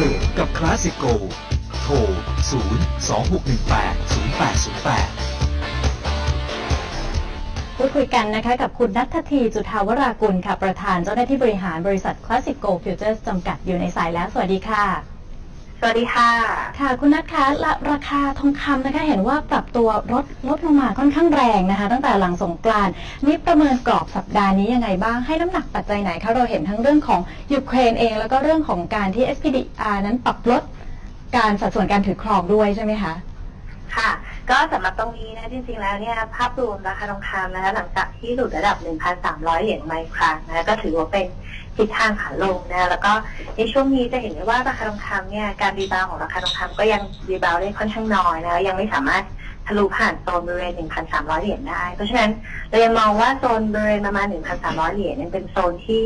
รดกับคลาสสิโก โทร 0 2 6 1 8 0 8 0 8พูดคุยกันนะคะกับคุณนัททีจุธาวรากุลค่ะ ประธานเจ้าหน้าที่บริหารบริษัท Classic Go Futures จำกัดอยู่ในสายแล้ว สวัสดีค่ะ สวัสดีค่ะ ค่ะคุณนัทคะละราคาทองคำนะคะ เห็นว่าปรับตัวลดลดลงมาค่อนข้างแรงนะคะ ตั้งแต่หลังสงกรานต์นี่ประเมินกรอบสัปดาห์นี้ยังไงบ้างให้น้ำหนักปัจจัยไหนคะเราเห็นทั้งเรื่องของยูเครนเอง แล้วก็เรื่องของการที่ SPDR นั้นปรับลดการสัดส่วนการถือครองด้วยใช่ไหมคะ ค่ะ ก็สำหรับตรงนี้นะจริงๆแล้วเนี่ยภาพรวมราคาทองคำนะคะหลังจากที่หลุดระดับ 1,300 เหรียญไมครั้งนะก็ถือว่าเป็นทิศทางขาลงนะแล้วก็ในช่วงนี้จะเห็นได้ว่าราคาทองคำเนี่ยการรีบาวของราคาทองคำก็ยังรีบาวได้ค่อนข้างน้อยนะยังไม่สามารถ ทะลุผ่านโซนบริเวณ 1,300 เหรียญได้ เพราะฉะนั้นเรายังมองว่าโซนบริเวณประมาณ 1,300 เหรียญยังเป็นโซนที่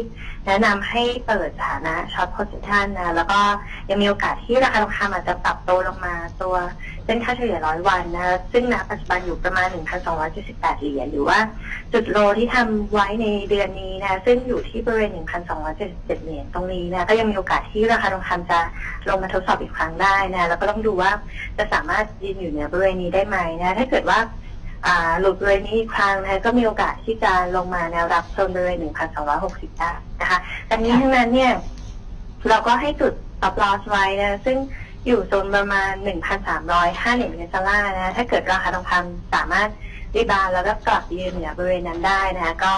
แนะนำให้เปิดสถานะช็อตโพสิชันนะแล้วก็ยังมีโอกาสที่ราคาทองคำอาจจะปรับตัวลงมาตัวเส้นค่าเฉลี่ยร้อยวันนะซึ่งณปัจจุบันอยู่ประมาณ 1,278 เหรียญหรือว่าจุดโลที่ทำไว้ในเดือนนี้นะซึ่งอยู่ที่บริเวณ 1,277 เหรียญตรงนี้นะก็ยังมีโอกาสที่ราคาทองคำจะลงมาทดสอบอีกครั้งได้นะแล้วก็ต้องดูว่าจะสามารถยืนอยู่เหนือบริเวณนี้ได้ไหมนะถ้าเกิดว่าหลุดเวณนี้อีกครั้งนะก็มีโอกาสที่จะลงมาแนวรับโซนบริเวณ1,260ได้นะคะแต่นี้ทั้งนั้นเนี่ย เราก็ให้จุด stop loss ไว้นะซึ่งอยู่โซนประมาณ 1,305เหรียญเยนซาร่านะถ้าเกิดราคาทองคำสามารถรีบาวด์แล้วก็กลับยืนเหนือบริเวณนั้นได้นะก็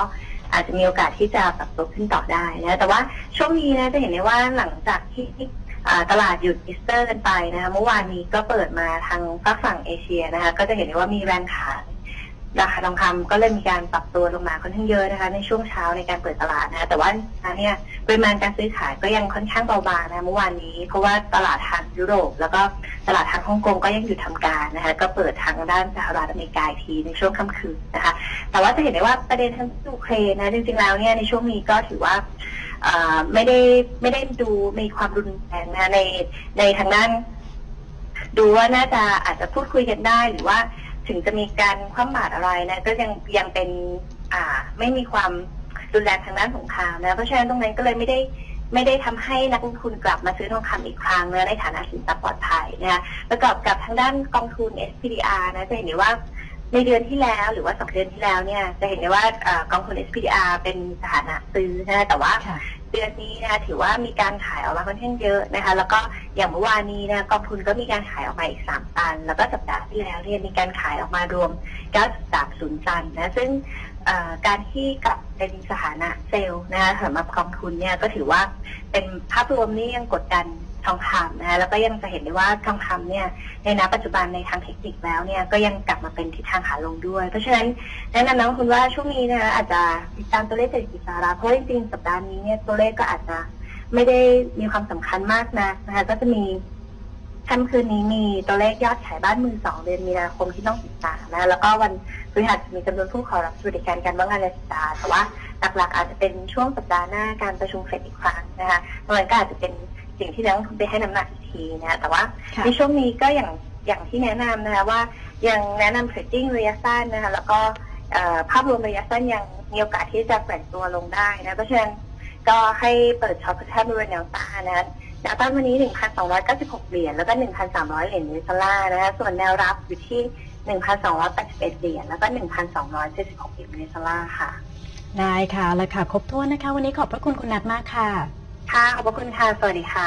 อาจจะมีโอกาสที่จะปรับตัวขึ้นต่อได้นะแต่ว่าช่วงนี้นะจะเห็นได้ว่าหลังจากที่ ตลาดหยุดอีสเตอร์กันไปนะคะเมื่อวานนี้ก็เปิดมาทางฝั่งฝั่งเอเชียนะคะ ก็จะเห็นได้ว่ามีแรงขายราคาทองคำก็เลยมีการปรับตัวลงมาค่อนข้างเยอะนะคะ ในช่วงเช้าในการเปิดตลาดนะคะแต่ว่าเนี่ยปริมาณการซื้อขายก็ยังค่อนข้างเบาบางนะเมื่อวานนี้ เพราะว่าตลาดทางยุโรป แล้วก็ตลาดทางฮ่องกงก็ยังหยุดทำการนะคะก็เปิดทางด้านสหรัฐอเมริกาอีกทีในช่วงค่ำคืนนะคะ แต่ว่าจะเห็นได้ว่าประเด็นทางยูเครนนะจริงๆแล้วเนี่ยในช่วงนี้ก็ถือว่า ไม่ได้ไม่ได้ดูมีความรุนแรงนะในในทางด้าน ดูว่าน่าจะอาจจะพูดคุยกันได้หรือว่าถึงจะมีการคว่ำบาตรอะไรนะก็ยังยังเป็น อ่า ไม่มีความรุนแรงทางด้านสงครามนะเพราะฉะนั้นตรงนั้นก็เลยไม่ได้ไม่ได้ทำให้นักลงทุนกลับมาซื้อทองคำอีกครั้งนะในฐานะสินทรัพย์ปลอดภัยนะคะประกอบกับทางด้านกองทุน SPDR นะจะเห็นได้ว่า ในเดือนที่แล้วหรือว่าสองเดือนที่แล้วเนี่ยจะเห็นได้ว่าเอ่อกองทุน SPDR เป็นสถานะซื้อนะแต่ว่าค่ะเดือนนี้นะคะถือว่ามีการขายออกมาค่อนข้างเยอะนะคะ แล้วก็อย่างเมื่อวานนี้นะกองทุนก็มีการขายออกมาอีก 3 ตัน แล้วก็สัปดาห์ที่แล้วเนี่ยมีการขายออกมารวม 9.30 ตันนะซึ่งเอ่อการที่กลับเป็นสถานะเซลล์นะคะสำหรับกองทุนเนี่ยก็ถือว่าเป็นภาพรวมนี่ยังกดดัน ทองคำนะแล้วก็ยังจะเห็นได้ว่าทองคำเนี่ยในณปัจจุบันในทางเทคนิคแล้วเนี่ยก็ยังกลับมาเป็นทิศทางขาลงด้วย เพราะฉะนั้นแนะนำนักลงทุนว่าช่วงนี้นะคะอาจจะติดตามตัวเลขเศรษฐกิจสหรัฐเพราะจริงๆสัปดาห์นี้เนี่ยตัวเลขก็อาจจะไม่ได้มีความสำคัญมากนักนะคะก็จะมีค่ำคืนนี้มีตัวเลขยอดขายบ้านมือสองเดือนมีนาคมที่ต้องติดตามนะแล้วก็วันพฤหัสมีจำนวนผู้ขอรับสวัสดิการการว่างงานรายสัปดาห์แต่ว่าหลักๆอาจจะเป็นช่วงสัปดาห์หน้าการประชุมเฟดอีกครั้งนะคะตรงนั้นก็อาจจะเป็น สิ่งที่นักลงทุนไปให้น้ำหนักอีกทีนะคะแต่ว่าค่ะในช่วงนี้ก็อย่างอย่างที่แนะนำนะคะว่ายังแนะนำเทรดดิ้งระยะสั้นนะคะแล้วก็เอ่อภาพรวมระยะสั้นยังมีโอกาสที่จะแกว่งตัวลงได้นะเพราะฉะนั้นก็ให้เปิดช็อตแทบบริเวณแนวต้านนะแนวต้านวันนี้ 1,296 เหรียญแล้วก็ 1,300 เหรียญนิวซีแลนด์นะคะส่วนแนวรับอยู่ที่ 1,281 เหรียญแล้วก็ 1,276 เหรียญนิวซีแลนด์ค่ะ ได้ค่ะแล้วค่ะ ครบถ้วนนะคะ วันนี้ขอบพระคุณคุณนัทมากค่ะ ค่ะ ขอบพระคุณค่ะ สวัสดีค่ะ